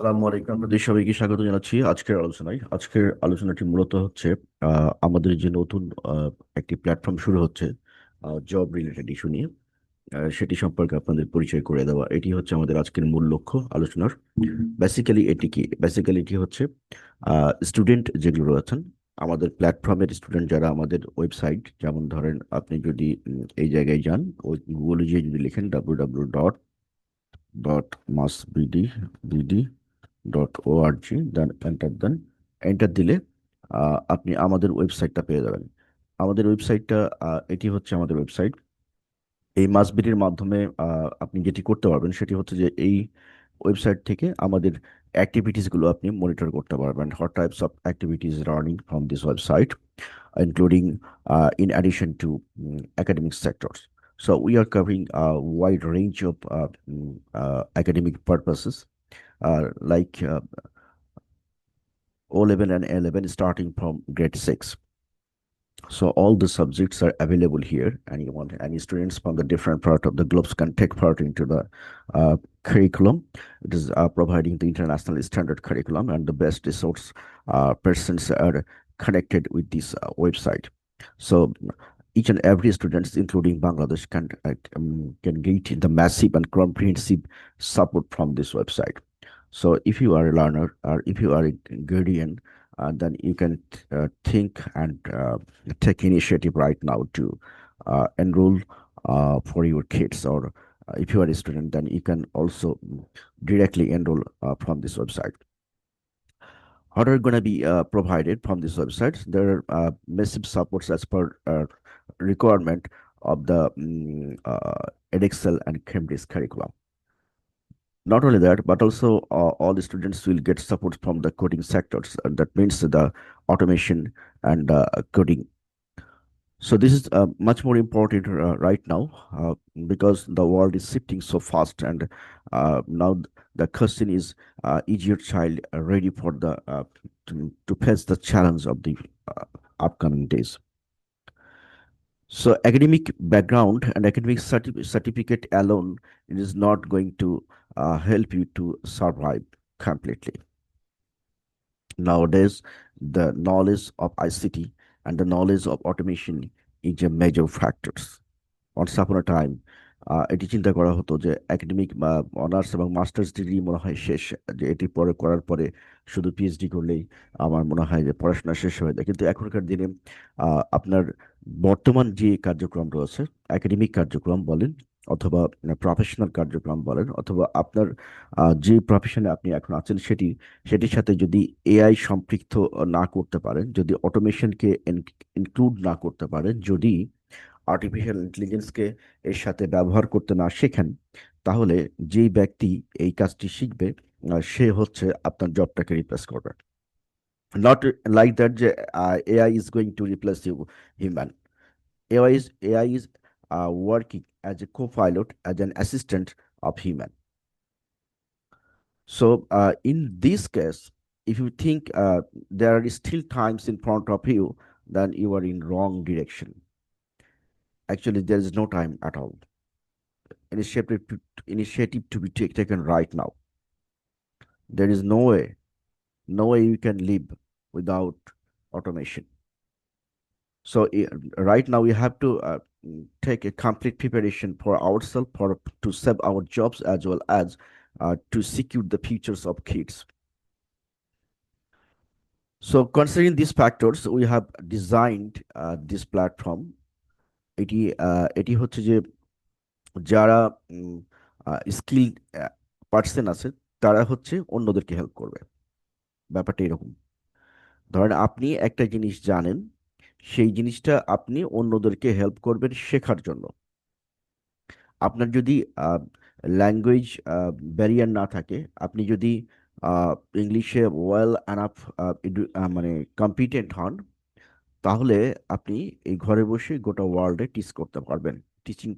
আসসালামু আলাইকুম আপনাদের সবাইকে স্বাগত জানাচ্ছি আজকের আলোচনায়। আজকের আলোচনাটি মূলত হচ্ছে আমাদের যে নতুন একটি প্ল্যাটফর্ম শুরু হচ্ছে জব রিলেটেড ইস্যু নিয়ে। সেটি সম্পর্কে আপনাদের পরিচয় করে দেওয়া, এটি হচ্ছে আমাদের আজকের মূল লক্ষ্য আলোচনার। বেসিক্যালি এটি কি? বেসিক্যালি এটি হচ্ছে স্টুডেন্ট যেগুলো রয়েছেন, আমাদের প্ল্যাটফর্মের স্টুডেন্ট যারা আমাদের ওয়েবসাইট যেমন ধরেন আপনি যদি এই জায়গায় যান, ওই গুগলে গিয়ে যদি লিখেন W W dot dot mass BD BD dot org then enter then enter দিলে আপনি আমাদের ওয়েবসাইটটা পেয়ে যাবেন। আমাদের ওয়েবসাইটটা এটি হচ্ছে আমাদের ওয়েবসাইট এই মাসবিটির মাধ্যমে আপনি যেটি করতে পারবেন সেটি হচ্ছে যে এই ওয়েবসাইট থেকে আমাদের অ্যাক্টিভিটিসগুলো আপনি মনিটর করতে পারবেন। What types of activities running from this website including in in to academic sectors. So we are covering a wide range of uh, like uh, O-level and A-level starting from grade six. So all the subjects are available here. Anyone, any students from the different part of the globes can take part into the uh, curriculum. It is uh, providing the international standard curriculum and the best resource uh, persons are connected with this uh, website. So each and every students, including Bangladesh, can uh, um, can get the massive and comprehensive support from this website. So if you are a learner or if you are a guardian, uh, then you can uh, think and uh, take initiative right now to uh, enroll uh, for your kids. Or uh, if you are a student then you can also directly enroll from this website. What are going to be provided from this website? There are massive supports as per requirement of the um, uh, edexcel and cambridge curriculum not only that, but also uh, all the students will get support from the coding sectors. And that means the automation and uh, coding. So this is uh, much more important uh, right now uh, because the world is shifting so fast, and uh, now the question is: uh, Is your child ready for the uh, to, to face the challenge of the uh, upcoming days? So academic background and academic certi- certificate alone is not going to uh, help you to survive completely. Nowadays, the knowledge of ICT and the knowledge of automation is a major factors. Once upon a time, এটি চিন্তা করা হতো যে academic বা honours এবং masters degree মনে হয় শেষ, যে এটি পরে করার পরে শুধু পিএইচডি করলেই আমার মনে হয় যে পড়াশোনা শেষ হয়ে যায়। কিন্তু এখনকার দিনে আপনার বর্তমান যে কার্যক্রম রয়েছে একাডেমিক কার্যক্রম বলেন অথবা প্রফেশনাল কার্যক্রম বলেন অথবা আপনার যে প্রফেশনে আপনি এখন আছেন সেটি, সেটির সাথে যদি এআই সম্পৃক্ত না করতে পারেন, যদি অটোমেশনকে ইনক্লুড না করতে পারেন, যদি আর্টিফিশিয়াল ইন্টেলিজেন্সকে এর সাথে ব্যবহার করতে না শেখেন তাহলে যেই ব্যক্তি এই কাজটি শিখবে সে হচ্ছে আপনার জবটাকে রিপ্লেস করবে। নট লাইক দ্যাট যে AI is going to replace you human AI is AI is working as a copilot as an assistant of human uh, in this case, if you think uh, are still times in front of you, then you are in wrong direction. Actually, there is no time at all. Initiative to, initiative to be take, taken right now. There is no way, no way you can live without automation. So right now we have to uh, take a complete preparation for ourselves for to save our jobs as well as uh, to secure the futures of kids. So considering these factors, we have designed uh, this platform. এটি এটি হচ্ছে যে যারা skill person আছে, তারা হচ্ছে অন্যদেরকে help করবে। ব্যাপারটা এরকম। ধরেন আপনি একটা জিনিস জানেন, সেই জিনিসটা আপনি অন্যদেরকে হেল্প করবেন শেখার জন্য। আপনার যদি ল্যাঙ্গুয়েজ ব্যারিয়ার না থাকে, আপনি যদি ইংলিশে ওয়েল অ্যানাফ মানে কম্পিটেন্ট হন তাহলে আপনি এই ঘরে বসে গোটা ওয়ার্ল্ডে টিচ করতে পারবেন টিচিং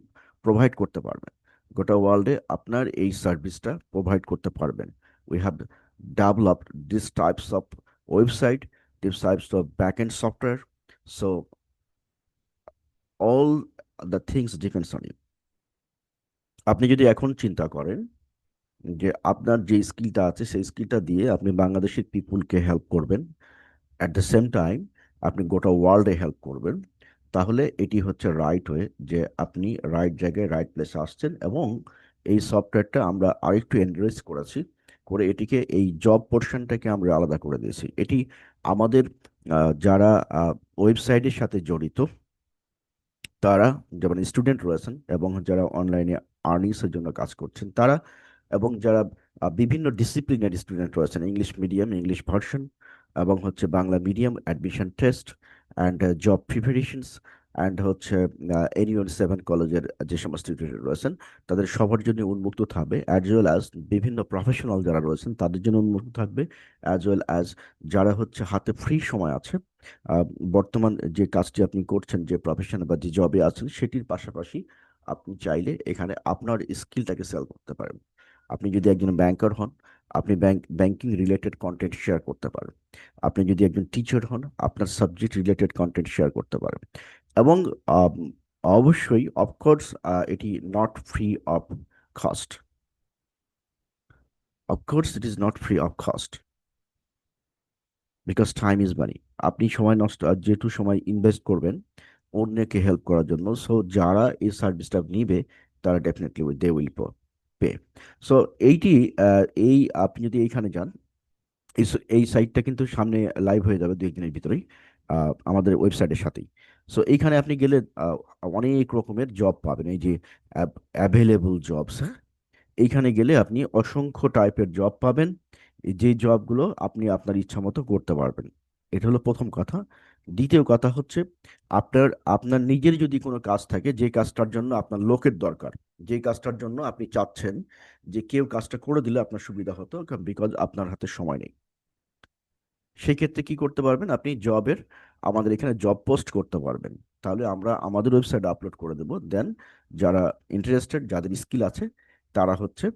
প্রোভাইড করতে পারবেন। গোটা ওয়ার্ল্ডে আপনার এই সার্ভিসটা প্রোভাইড করতে পারবেন। We have developed this types of website this types of back end software so all the things depends on you আপনি যদি এখন চিন্তা করেন যে আপনার যে স্কিলটা আছে, সেই স্কিলটা দিয়ে আপনি বাংলাদেশের পিপুলকে হেল্প করবেন অ্যাট দ্য সেম টাইম আপনি গোটা ওয়ার্ল্ডে হেল্প করবেন, তাহলে এটি হচ্ছে রাইট ওয়ে যে আপনি রাইট জায়গায় রাইট প্লেসে আসছেন এবং এই সফটওয়্যারটা আমরা আরেকটু এনরিচ করেছি, করে এটিকে এই জব পোর্শনটাকে আমরা আলাদা করে দিয়েছি। এটি আমাদের যারা ওয়েবসাইটের সাথে জড়িত, তারা যেমন স্টুডেন্ট রয়েছেন এবং যারা অনলাইনে আর্নিংসের জন্য কাজ করছেন, তারা এবং যারা বিভিন্ন ডিসিপ্লিনের স্টুডেন্ট রয়েছেন ইংলিশ মিডিয়াম ইংলিশ ভার্সন এবং হচ্ছে Bangla medium admission test and job preparations and হচ্ছে এনিওন সেভেন কলেজের যে সমস্ত রয়েছেন, তাদের সবার জন্য উন্মুক্ত থাকবে অ্যাজ ওয়েল অ্যাজ বিভিন্ন প্রফেশনাল যারা রয়েছেন, তাদের জন্য উন্মুক্ত থাকবে অ্যাজ ওয়েল অ্যাজ যারা হচ্ছে হাতে ফ্রি সময় আছে বর্তমান যে কাজটি আপনি করছেন, যে প্রফেশন বা যে জবে আছেন, সেটির পাশাপাশি আপনি চাইলে এখানে আপনার স্কিলটাকে সেল করতে পারেন। আপনি যদি একজন ব্যাংকার হন আপনি bank banking related content share করতে পারেন। আপনি যদি একজন টিচার হন, আপনার সাবজেক্ট রিলেটেড কন্টেন্ট শেয়ার করতে পারেন। এবং অবশ্যই অফকোর্স এটি not free of cost of course it is not free of cost because time is money আপনি সময় নষ্ট যেহেতু সময় ইনভেস্ট করবেন, অন্যকে হেল্প করার জন্য সো যারা এই সার্ভিসটা নিবে, তারা definitely they will pay so এইটি এই আপনি যদি এইখানে যান, এই সাইটটা কিন্তু সামনে লাইভ হয়ে যাবে দুই একদিনের ভিতরেই আমাদের ওয়েবসাইটের সাথেই। সো এইখানে আপনি গেলে অনেক রকমের জব পাবেন। এই যে অ্যাভেলেবল জবস হ্যাঁ? এইখানে গেলে আপনি অসংখ্য টাইপের জব পাবেন। যে জবগুলো আপনি আপনার ইচ্ছা মতো করতে পারবেন। এটা হলো প্রথম কথা। দ্বিতীয় কথা হচ্ছে, আপনার আপনার নিজের যদি কোনো কাজ থাকে, যে কাজটার জন্য আপনার লোকের দরকার, যে কাজটার জন্য আপনি চাচ্ছেন যে কেউ কাজটা করে দিলে আপনার সুবিধা হতো বিকজ আপনার হাতে সময় নেই। সেক্ষেত্রে কি করতে পারবেন? আপনি জবের, আমাদের এখানে জব পোস্ট করতে পারবেন। তাহলে আমরা আমাদের ওয়েবসাইটে আপলোড করে দেবো। দেন যারা ইন্টারেস্টেড যাদের স্কিল আছে, তারা হচ্ছে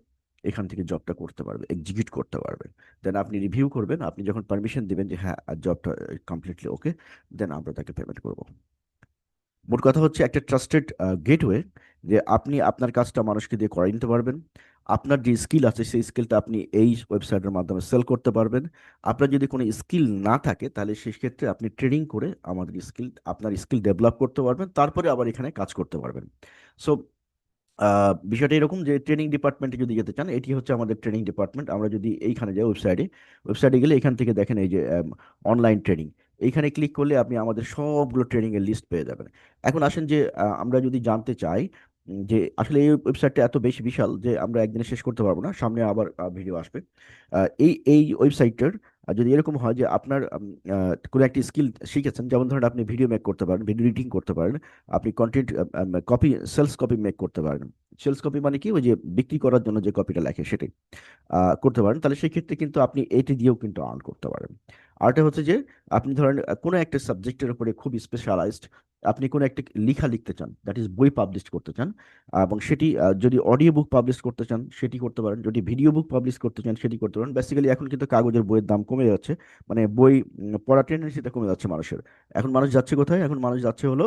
এখান থেকে জবটা করতে পারবে এক্সিকিউট করতে পারবে। দেন আপনি রিভিউ করবেন, আপনি যখন পারমিশন দেবেন যে হ্যাঁ জবটা কমপ্লিটলি ওকে দেন আমরা তাকে পেমেন্ট করব। মোট কথা হচ্ছে একটা ট্রাস্টেড গেটওয়ে যে আপনি আপনার কাজটা মানুষকে দিয়ে করাই নিতে পারবেন। আপনার যে স্কিল আছে, সেই স্কিলটা আপনি এই ওয়েবসাইটের মাধ্যমে সেল করতে পারবেন। আপনার যদি কোনো স্কিল না থাকে, তাহলে সেই ক্ষেত্রে আপনি ট্রেনিং করে আমাদের স্কিল আপনার স্কিল ডেভেলপ করতে পারবেন, তারপরে আবার এখানে কাজ করতে পারবেন। সো বিষয়টা এরকম যে ট্রেনিং ডিপার্টমেন্টে যদি যেতে চান, এটি হচ্ছে আমাদের ট্রেনিং ডিপার্টমেন্ট আমরা যদি এইখানে যাই ওয়েবসাইটে ওয়েবসাইটে গেলে এখান থেকে দেখেন এই যে অনলাইন ট্রেনিং এইখানে ক্লিক করলে আপনি আমাদের সবগুলো ট্রেনিং এর লিস্ট পেয়ে যাবেন। এখন আসেন যে আমরা যদি জানতে চাই যে আসলে এই ওয়েবসাইটটা এত বেশি বিশাল যে আমরা একদিনে শেষ করতে পারব না, সামনে আবার ভিডিও আসবে। এই এই ওয়েবসাইটটার যদি এরকম হয় যে আপনার কোনো একটি স্কিল শিখেছেন, যেমন ধরেন আপনি ভিডিও মেক করতে পারেন, ভিডিও এডিটিং করতে পারেন, আপনি content copy sales copy make করতে পারেন। সেলস কপি মানে কি? ওই যে বিক্রি করার জন্য যে কপিটা লেখে সেটাই করতে পারেন। তাহলে সেই ক্ষেত্রে কিন্তু আপনি এটি দিয়েও কিন্তু আর্ন করতে পারেন। আরেকটা হচ্ছে যে, আপনি ধরেন কোনো একটা সাবজেক্টের উপরে খুব স্পেশালাইজড আপনি কোনো একটা লেখা লিখতে চান দ্যাট ইজ বই পাবলিশ করতে চান, এবং সেটি যদি অডিও বুক পাবলিশ করতে চান, সেটি করতে পারেন, যদি ভিডিও বুক পাবলিশ করতে চান, সেটি করতে পারেন। বেসিক্যালি এখন কিন্তু কাগজের বইয়ের দাম কমে যাচ্ছে মানে বই পড়ার টেন্ডেন্সিটা কমে যাচ্ছে মানুষের। এখন মানুষ যাচ্ছে কোথায়? এখন মানুষ যাচ্ছে হলো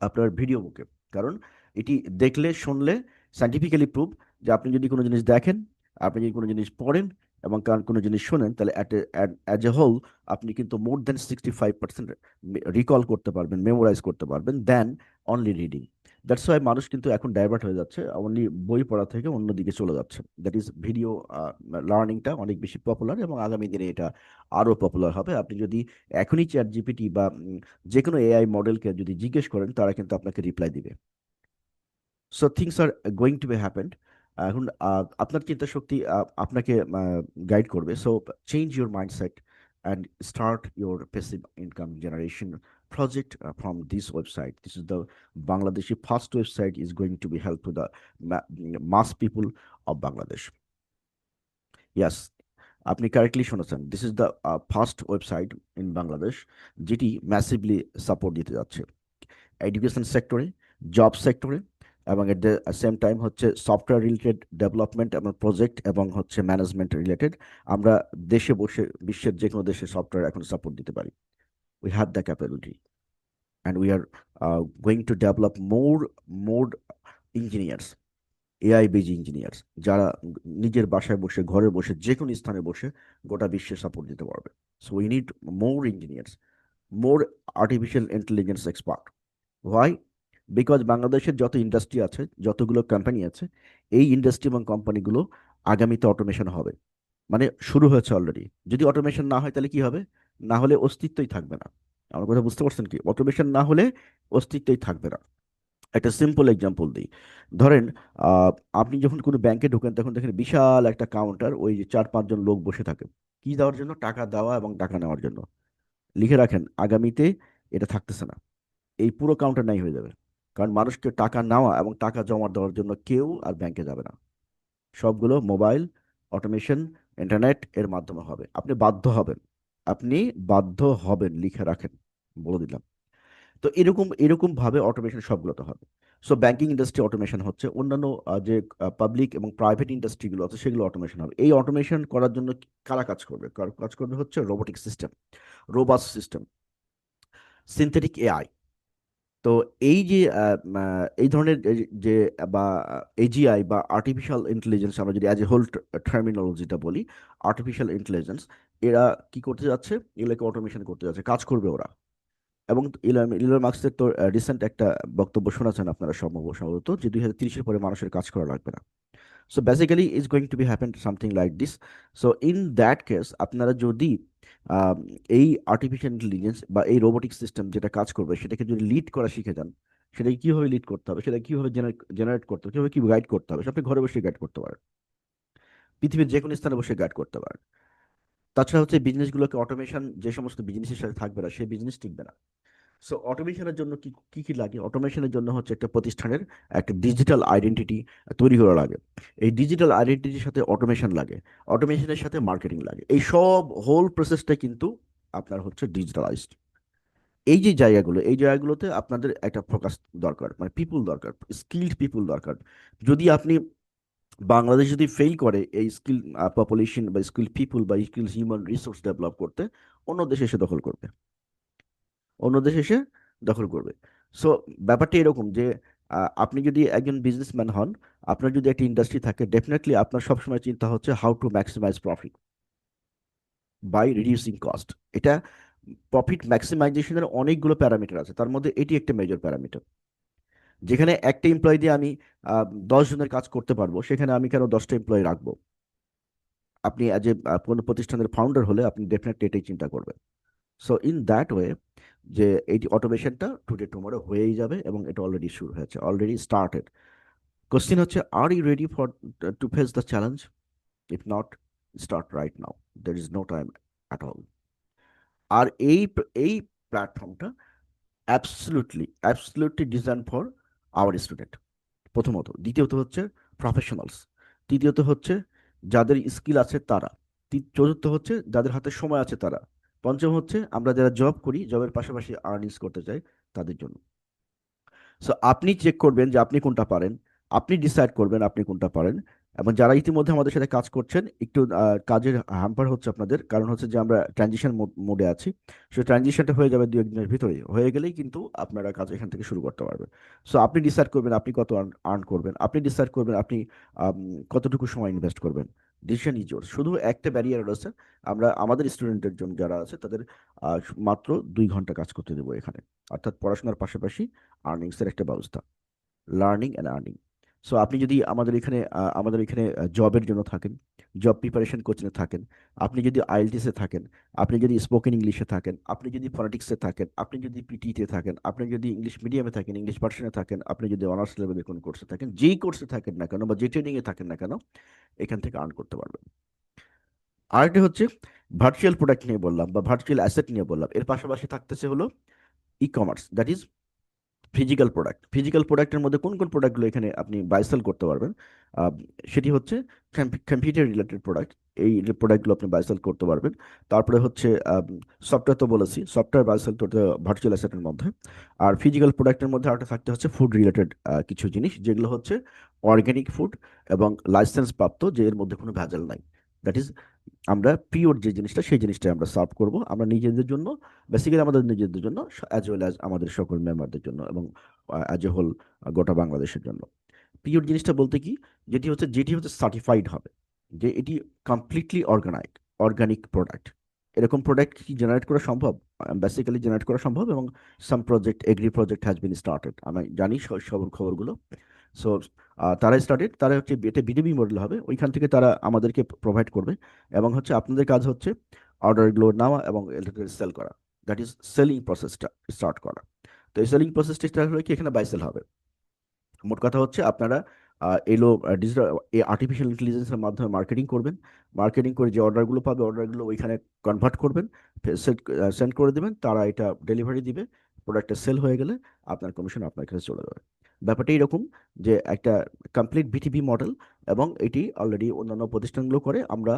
আপনার ভিডিও বুকে কারণ এটি দেখলে, শুনলে সাইন্টিফিক্যালি প্রুভ যে আপনি যদি কোনো জিনিস দেখেন, আপনি যদি কোনো জিনিস পড়েন এবং কারণ কোনো জিনিস শোনেন, তাহলে অ্যাজ এ হোল আপনি কিন্তু more than sixty five percent recall করতে পারবেন মেমোরাইজ করতে পারবেন than only reading that's why মানুষ কিন্তু এখন ডাইভার্ট হয়ে যাচ্ছে অনলি বই পড়া থেকে অন্যদিকে চলে যাচ্ছে। দ্যাট ইজ ভিডিও লার্নিংটা অনেক বেশি পপুলার এবং আগামী দিনে এটা আরও পপুলার হবে। আপনি যদি এখনই চ্যাট জিপিটি বা যে কোনো এআই মডেলকে যদি জিজ্ঞেস করেন, তারা কিন্তু আপনাকে রিপ্লাই দিবে। So things are going to be happened এখন আপনার চিন্তা শক্তি আপনাকে গাইড করবে so change your mindset and start your passive income generation project from this website. This is the Bangladeshi first website is going to be help to the ma- mass people of Bangladesh. Yes, আপনি correctly শুনেছেন this is the first website in Bangladesh যেটি massively support দিতে যাচ্ছে education সেক্টরে job সেক্টরে এবং at the same time হচ্ছে software related development এবং প্রজেক্ট এবং হচ্ছে ম্যানেজমেন্ট রিলেটেড আমরা দেশে বসে, বিশ্বের যে কোনো দেশে সফটওয়্যার এখন সাপোর্ট দিতে পারি। We have the capability and we are going to develop more more engineers AI base engineers যারা নিজের বাসায় বসে, ঘরে বসে যে কোনো স্থানে বসে গোটা বিশ্বে সাপোর্ট দিতে পারবে। So we need more engineers more artificial intelligence expert why because বাংলাদেশের যত ইন্ডাস্ট্রি আছে, যতগুলো কোম্পানি আছে, এই ইন্ডাস্ট্রি এবং কোম্পানিগুলো আগামীতে অটোমেশন হবে। মানে শুরু হয়েছে অলরেডি যদি অটোমেশন না হয় তাহলে কি হবে? না হলে অস্তিত্বই থাকবে না। আমার কথা বুঝতে পারছেন কি? অটোমেশন না হলে অস্তিত্বই থাকবে না। একটা সিম্পল এক্সাম্পল দিই। ধরেন আপনি যখন কোনো ব্যাংকে ঢোকেন, তখন দেখেন বিশাল একটা কাউন্টার ওই যে চার পাঁচজন লোক বসে থাকে। কি দেওয়ার জন্য? টাকা দেওয়া এবং টাকা নেওয়ার জন্য। লিখে রাখেন, আগামীতে এটা থাকতেছে না। এই পুরো কাউন্টার নাই হয়ে যাবে। কারণ মানুষকে টাকা নেওয়া এবং টাকা জমা দেওয়ার জন্য কেউ আর ব্যাংকে যাবে না। সবগুলো মোবাইল অটোমেশন ইন্টারনেট এর মাধ্যমে হবে। আপনি বাধ্য হবেন। আপনি বাধ্য হবেন লিখে রাখেন, বলে দিলাম। তো এরকম এরকম ভাবে অটোমেশন সবগুলোতে হবে। সো ব্যাংকিং ইন্ডাস্ট্রি অটোমেশন হচ্ছে। অন্যান্য যে পাবলিক এবং প্রাইভেট ইন্ডাস্ট্রিগুলো আছে, সেগুলো অটোমেশন হবে। এই অটোমেশন করার জন্য কারা কাজ করবে? কার- কাজ করবে হচ্ছে robotic system robust system synthetic AI তো এই যে এই ধরনের যে- বা এজিআই বা আর্টিফিশিয়াল ইন্টেলিজেন্স আমরা যদি অ্যাজ এ হোল টার্মিনোলজিটা বলি আর্টিফিশিয়াল ইন্টেলিজেন্স এরা কি করতে যাচ্ছে? এগুলোকে অটোমেশন করতে যাচ্ছে, কাজ করবে ওরা। এবং ইলন ইলন মার্কসের তো রিসেন্ট একটা বক্তব্য শোনাচ্ছেন আপনারা সম্ভব, সম্ভবত, যে দুই হাজার তিরিশের পরে মানুষের কাজ করা লাগবে না। So basically is going to be happen something like this so in that case আপনারা যদি এই আর্টিফিশিয়াল ইন্টেলিজেন্স বা এই রোবোটিক সিস্টেম যেটা কাজ করবে, সেটাকে যদি লিড করা শিখে যান, সেটাকে কীভাবে লিড করতে হবে সেটা কীভাবে জেনারেট করতে হবে, কীভাবে কি গাইড করতে হবে আপনি ঘরে বসে গাইড করতে পারেন। পৃথিবীর যে কোনো স্থানে বসে গাইড করতে পারেন। তাছাড়া হচ্ছে বিজনেসগুলোকে অটোমেশন যে সমস্ত বিজনেসের সাথে থাকবে না সেই বিজনেস টিকবে না। সো অটোমেশনের জন্য কি কি কি লাগে? অটোমেশনের জন্য হচ্ছে একটা প্রতিষ্ঠানের একটা ডিজিটাল আইডেন্টিটি তৈরি করা লাগে। এই ডিজিটাল আইডেন্টিটির সাথে অটোমেশন লাগে অটোমেশনের সাথে মার্কেটিং লাগে। এই সব হোল প্রসেসটা কিন্তু আপনার হচ্ছে ডিজিটালাইজড এই যে জায়গাগুলো, এই জায়গাগুলোতে আপনাদের একটা ফোকাস দরকার মানে পিপুল দরকার স্কিল্ড পিপুল দরকার। যদি আপনি বাংলাদেশ যদি ফেল করে এই স্কিল পপুলেশন বা স্কিল পিপুল বা স্কিল হিউম্যান রিসোর্স ডেভেলপ করতে, অন্য দেশে এসে দখল করবে। অন্য দেশে এসে দখল করবে। সো ব্যাপারটা এরকম যে আপনি যদি একজন বিজনেসম্যান হন, আপনার যদি একটা ইন্ডাস্ট্রি থাকে ডেফিনেটলি আপনার সবসময় চিন্তা হচ্ছে how to maximize profit by reducing cost এটা প্রফিট ম্যাক্সিমাইজেশনের অনেকগুলো প্যারামিটার আছে, তার মধ্যে এটি একটা মেজর প্যারামিটার যেখানে একটা এমপ্লয় দিয়ে আমি দশ জনের কাজ করতে পারব, সেখানে আমি কেন দশটা এমপ্লয় রাখব? আপনি এ কোনো প্রতিষ্ঠানের ফাউন্ডার হলে আপনি ডেফিনেটলি এটাই চিন্তা করবেন। সো ইন দ্যাট ওয়ে যে এই অটোমেশনটা টুডে টুমোরো হয়েই যাবে এবং এটা অলরেডি শুরু হয়েছে অলরেডি স্টার্টেড কোশ্চেন হচ্ছে are you ready for to face the challenge if not start right now there is no time at all আর এই এই প্ল্যাটফর্মটা absolutely absolutely design for our student প্রথমত। দ্বিতীয়ত হচ্ছে প্রফেশনালস তৃতীয়ত হচ্ছে, যাদের স্কিল আছে তারা। চতুর্থ হচ্ছে, যাদের হাতে সময় আছে তারা। পঞ্চম হচ্ছে, আমরা যারা জব করি জবের পাশাপাশি আর্নিংস করতে চাই তাদের জন্য। সো আপনি চেক করবেন যে আপনি কোনটা পারেন, আপনি ডিসাইড করবেন আপনি কোনটা পারেন, এবং যারা ইতিমধ্যে আমাদের সাথে কাজ করছেন, একটু কাজের হ্যাম্পার হচ্ছে আপনাদের, কারণ হচ্ছে যে আমরা ট্রানজিশন মোডে আছি। সো ট্রানজিশনটা হয়ে যাবে দু একদিনের ভিতরেই, হয়ে গেলেই কিন্তু আপনারা কাজ এখান থেকে শুরু করতে পারবেন। সো আপনি ডিসাইড করবেন আপনি কত আর্ন করবেন, আপনি ডিসাইড করবেন আপনি কতটুকু সময় ইনভেস্ট করবেন। ডিসিশন ইজ ওর শুধু একটা ব্যারিয়ার রয়েছে আমরা আমাদের স্টুডেন্টের জন্য যারা আছে, তাদের মাত্র দুই ঘণ্টা কাজ করতে দেবো এখানে। অর্থাৎ পড়াশোনার পাশাপাশি আর্নিংসের একটা ব্যবস্থা। লার্নিং অ্যান্ড আর্নিং সো আপনি যদি আমাদের এখানে আমাদের এখানে জবের জন্য থাকেন জব প্রিপারেশন কোচিংয়ে থাকেন, আপনি যদি আইএলটিসে থাকেন, আপনি যদি স্পোকেন ইংলিশে থাকেন, আপনি যদি ফনেটিক্সে থাকেন, আপনি যদি পিটিতে থাকেন, আপনি যদি ইংলিশ মিডিয়ামে থাকেন ইংলিশ পার্সনে থাকেন, আপনি যদি অনার্স লেভেলে কোনো কোর্সে থাকেন, যেই কোর্সে থাকেন না কেন বা যে ট্রেনিংয়ে থাকেন না কেন, এখান থেকে আর্ন করতে পারবেন। আরেকটা হচ্ছে ভার্চুয়াল প্রোডাক্ট নিয়ে বললাম বা ভার্চুয়াল অ্যাসেট নিয়ে বললাম। এর পাশাপাশি থাকতেছে হলো e commerce that is physical product physical প্রোডাক্টের মধ্যে কোন কোন প্রোডাক্টগুলো এখানে আপনি বাইসেল করতে পারবেন? সেটি হচ্ছে কম্পিউটার রিলেটেড প্রোডাক্ট এই প্রোডাক্টগুলো আপনি বাইসেল করতে পারবেন। তারপরে হচ্ছে সফটওয়্যার তো বলেছি সফটওয়্যার বাইসেল করতে ভার্চুয়াল অ্যাসেটের মধ্যে। আর ফিজিক্যাল প্রোডাক্টের মধ্যে আরেকটা থাকতে হচ্ছে ফুড রিলেটেড কিছু জিনিস, যেগুলো হচ্ছে অর্গ্যানিক ফুড এবং লাইসেন্স প্রাপ্ত যে এর মধ্যে কোনো ভেজাল নাই। দ্যাট ইজ আমরা পিওর যে জিনিসটা, সেই জিনিসটা আমরা সার্ভ করব। আমরা নিজেদের জন্য বেসিক্যালি আমাদের নিজেদের জন্য অ্যাজ ওয়েল অ্যাজ আমাদের সকল মেম্বারদের জন্য এবং অ্যাজ এ হোল গোটা বাংলাদেশের জন্য। পিওর জিনিসটা বলতে কি? যেটি হচ্ছে যেটি হচ্ছে সার্টিফাইড হবে। যে এটি কমপ্লিটলি অর্গানাইড অর্গানিক প্রোডাক্ট এরকম প্রোডাক্ট কি জেনারেট করা সম্ভব? বেসিক্যালি জেনারেট করা সম্ভব এবং some project agri project has been started আমি জানি সব খবরগুলো। সো তারা স্টার্টেড তারা হচ্ছে এটা বিডিবি মডেল হবে। ওইখান থেকে তারা আমাদেরকে প্রোভাইড করবে। এবং হচ্ছে আপনাদের কাজ হচ্ছে অর্ডারগুলো নেওয়া এবং সেল করা। দ্যাট ইজ সেলিং প্রসেসটা স্টার্ট করা। তো এই সেলিং প্রসেসটা স্টার্ট হলে কি এখানে বাই সেল হবে? মোট কথা হচ্ছে আপনারা এলো ডিজিটাল এই আর্টিফিশিয়াল ইন্টেলিজেন্সের মাধ্যমে মার্কেটিং করবেন। মার্কেটিং করে যে অর্ডারগুলো পাবে অর্ডারগুলো ওইখানে কনভার্ট করবেন। সেন্ড করে দেবেন। তারা এটা ডেলিভারি দিবে। প্রোডাক্টটা সেল হয়ে গেলে আপনার কমিশন আপনার কাছে চলে যাবে। ব্যাপারটা এরকম যে একটা কমপ্লিট বিটিপি মডেল এবং এটি অলরেডি অন্যান্য প্রতিষ্ঠানগুলো করে। আমরা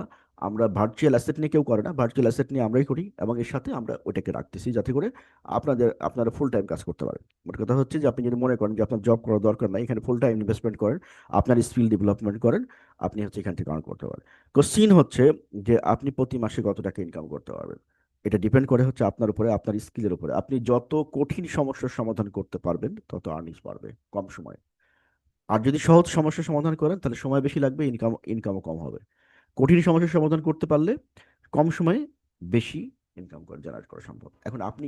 আমরা ভার্চুয়াল অ্যাসেট নিয়ে কেউ করে না। ভার্চুয়াল অ্যাসেট নিয়ে আমরাই করি এবং এর সাথে আমরা ওইটাকে রাখতেছি যাতে করে আপনাদের, আপনারা ফুল টাইম কাজ করতে পারেন। মোট কথা হচ্ছে যে আপনি যদি মনে করেন যে আপনার জব করার দরকার নাই, এখানে ফুল টাইম ইনভেস্টমেন্ট করেন, আপনার স্কিল ডেভেলপমেন্ট করেন, আপনি হচ্ছে এখান থেকে আর্ন করতে পারেন। কোশ্চিন হচ্ছে যে আপনি প্রতি মাসে কত টাকা ইনকাম করতে পারবেন? এটা ডিপেন্ড করে হচ্ছে আপনার উপরে, আপনার স্কিলের উপরে। আপনি যত কঠিন সমস্যার সমাধান করতে পারবেন, তত আর্নিংস বাড়বে কম সময়ে। আর যদি সহজ সমস্যার সমাধান করেন, তাহলে সময় বেশি লাগবে ইনকাম ইনকামও কম হবে। কঠিন সমস্যার সমাধান করতে পারলে কম সময়ে বেশি ইনকাম জেনারেট করা সম্ভব। এখন আপনি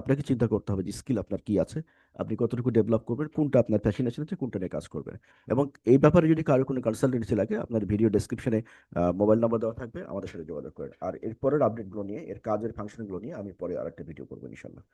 আপনাকে চিন্তা করতে হবে যে স্কিল আপনার কি আছে, আপনি কতটুকু ডেভেলপ করবেন, কোনটা আপনার প্যাশনেশন আছে, কোনটা নিয়ে কাজ করবেন। এবং এই ব্যাপারে যদি কারও কোনো কনসালটেন্সি লাগে, আপনার ভিডিও ডেসক্রিপশনে মোবাইল নাম্বার দেওয়া থাকবে, আমাদের সাথে যোগাযোগ করেন। আর এরপরের আপডেটগুলো নিয়ে, এর কাজের ফাংশনগুলো নিয়ে আমি পরে আরেকটা ভিডিও করব ইনশাল্লাহ